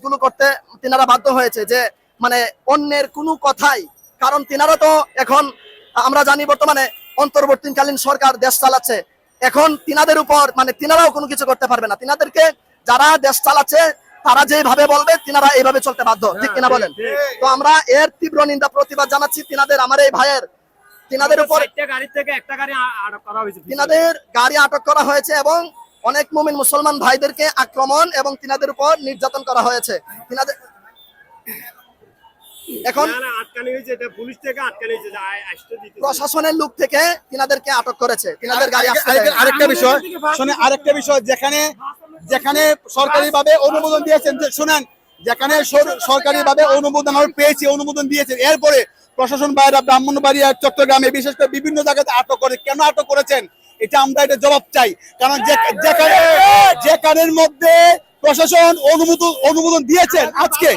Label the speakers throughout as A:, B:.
A: কাজগুলো করতে তিনারা বাধ্য হয়েছে যে মানে অন্যের কোনো কথাই কারণ তিনারা তো এখন আমরা জানি বর্তমানে অন্তর্বর্তীকালীন সরকার দেশ চালাচ্ছে। এখন তিনাদের উপর মানে তিনারাও কোনো কিছু করতে পারবে না। তিনাদেরকে যারা দেশ চালাচ্ছে তারা যেভাবে বলবে তিনারা এইভাবে চলতে বাধ্য। ঠিক কিনা বলেন? তো আমরা এর তীব্র নিন্দা প্রতিবাদ জানাচ্ছি তিনাদের আমার এই ভাইয়ের। তিনাদের উপর
B: গাড়ি থেকে একটা গাড়ি আটক করা হয়েছে।
A: তিনাদের গাড়ি আটক করা হয়েছে এবং অনেক মুমিন মুসলমান ভাইদেরকে আক্রমণ এবং তিনাদের উপর নির্যাতন করা হয়েছে। তিনাদের এখন। প্রশাসনের লোক থেকে তিনাদেরকে আটক করেছে। গাড়ি
C: আরেকটা- বিষয় শুনে আরেকটা বিষয় যেখানে যেখানে সরকারি ভাবে অনুমোদন দিয়েছেন শুনেন যেখানে সরকারি ভাবে অনুমোদন আমরা পেয়েছি অনুমোদন দিয়েছে এরপরে প্রশাসন বাইরা ব্রাহ্মণবাড়িয়া চট্টগ্রামে বিশেষ করে বিভিন্ন জায়গাতে আটক করে কেন আটক করেছেন? এটা আমরা এটা জবাব চাই। কারণ যে- যেখানে যেখানের মধ্যে প্রশাসন অনুমোদন অনুমোদন দিয়েছেন আজকে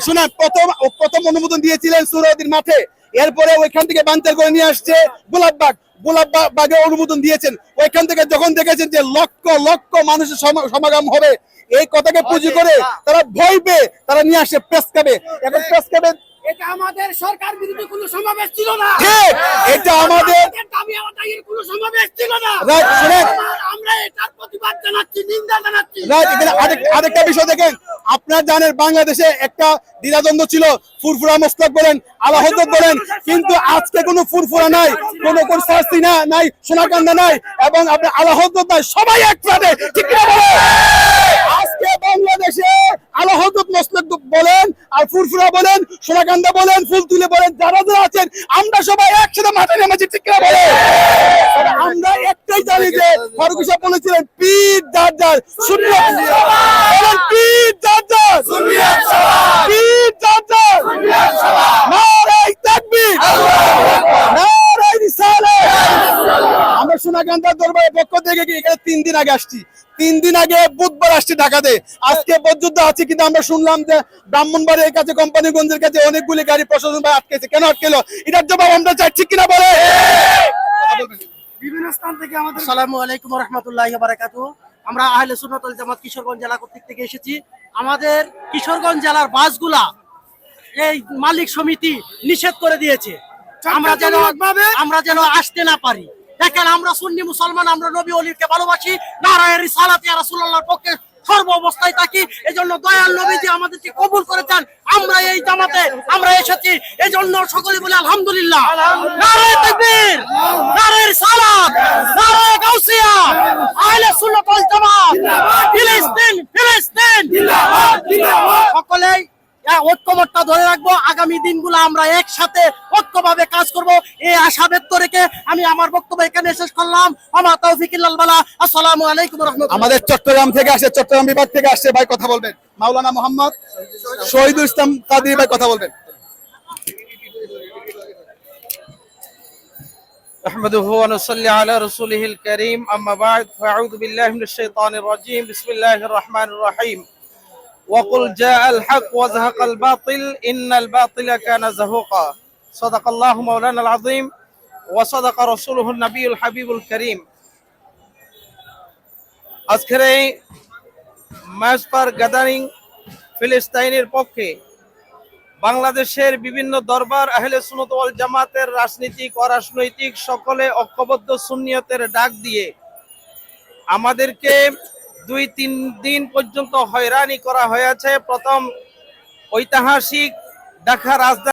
C: শুনেন প্রথম প্রথম অনুমোদন দিয়েছিলেন সুরদিন মাঠে। এরপরে ওইখান থেকে বাঞ্চার করে নিয়ে আসছে গোলাপবাগ। গোলাপবাগ বাগে অনুমোদন দিয়েছেন। ওইখান থেকে যখন দেখেছেন যে লক্ষ লক্ষ মানুষের সমাগম হবে এই কথাকে পুঁজি করে তারা ভয় পেয়ে তারা নিয়ে আসে প্রেস ক্লাবে এখন প্রেস ক্লাবে
D: এটা আমাদের সরকার বিরোধী কোনো সমাবেশ ছিল না।
C: এটা আমাদের
D: দাবি আদায়ের কোনো সমাবেশ ছিল না। আমার- এটার প্রতিবাদ জানাচ্ছি নিন্দা জানাচ্ছি।
C: আরেকটা বিষয় দেখেন। আপনারা জানেন বাংলাদেশে একটা দ্বিধাদ্বন্দ্ব ছিল। ফুরফুরা মস্তক বলেন আলা হজরত বলেন কিন্তু আজকে কোনো ফুরফুরা নাই কোনো কোন শাস্তি না নাই সোনাকান্দা নাই এবং আপনি আলা হজরত নাই সবাই এক ফ্ল্যাটে ঠিক না আজকে বাংলাদেশে আলা হজরত মস্তক বলেন আর ফুরফুরা বলেন সোনাকান্দা বলেন ফুল তুলে বলেন যারা যারা আছেন আমরা সবাই একসাথে মাঠে নেমেছি ঠিক না বলেন? আমরা একটাই জানি যে ফারুক সাহেব বলেছিলেন পীর যার শূন্য বলেন পীর যার যার পীর যার যার নারাই তাকবীর নারাই রিসালাত আমরা সোনাকান্দার পক্ষ থেকে কি এখানে তিন দিন আগে আসছি? তিন দিন আগে বুধবার আসছি ঢাকাতে। আজকে পর্যন্ত আছে কিন্তু আমরা শুনলাম যে ব্রাহ্মণবাড়ির কাছে কোম্পানিগঞ্জের কাছে অনেকগুলি গাড়ি প্রশাসন ভাই আটকেছে। কেন আটকেলো? এটার জবাব আমরা চাই ঠিক কিনা বলে?
D: বিভিন্ন স্থান থেকে আমাদের আসসালামু আলাইকুম রহমতুল্লাহ বারাকাতু আমরা আহলে সুন্নাতুল জামাত কিশোরগঞ্জ জেলা কর্তৃক থেকে এসেছি। আমাদের কিশোরগঞ্জ জেলার বাসগুলা এই মালিক সমিতি নিষেধ করে দিয়েছে। আমরা যেন আমরা যেন আসতে না পারি। দেখেন, আমরা সুন্নি মুসলমান, আমরা নবী অলিকে ভালোবাসি। নারায়ণ রিসালাত ইয়া রাসূলুল্লাহর পক্ষে সর্ব অবস্থায় থাকি। এই জন্য দয়াল নবীজি আমাদেরকে কবুল করেছেন আমরা এই জামাতে, আমরা এসেছি। এই জন্য সকলে বলে আলহামদুলিল্লাহ। নারায় তাকবীর, নারায় জামাত ঐক্যমতটা ধরে রাখবো আগামী দিনগুলো আমরা একসাথে ঐক্যভাবে কাজ করব এই আশা ব্যক্ত রেখে আমি আমার বক্তব্য এখানে শেষ করলাম আমার তৌফিক ইল্লাল বালা আসসালামু আলাইকুম রহমতুল্লাহ
C: আমাদের চট্টগ্রাম থেকে আসে চট্টগ্রাম বিভাগ থেকে আসছে ভাই কথা বলবেন মাওলানা মোহাম্মদ শহীদুল ইসলাম কাদির ভাই কথা বলবেন
E: نحمده ونصلي على رسوله الكريم أما بعد فأعوذ بالله من الشيطان الرجيم بسم الله الرحمن الرحيم وقل جاء الحق وزهق الباطل إن الباطل كان زهوقا صدق الله مولانا العظيم وصدق رسوله النبي الحبيب الكريم আজকের এই ম্যাচপার গ্যাদারিং ফিলিস্তাইনের পক্ষে বাংলাদেশের বিভিন্ন দরবার আহলে সুনত ওয়াল জামাতের রাজনীতিক অরাজনৈতিক সকলে ঐক্যবদ্ধ সুন্নিয়তের ডাক দিয়ে আমাদেরকে দুই তিন দিন পর্যন্ত হয়রানি করা হয়েছে। প্রথম ঐতিহাসিক ঢাকা রাজধানী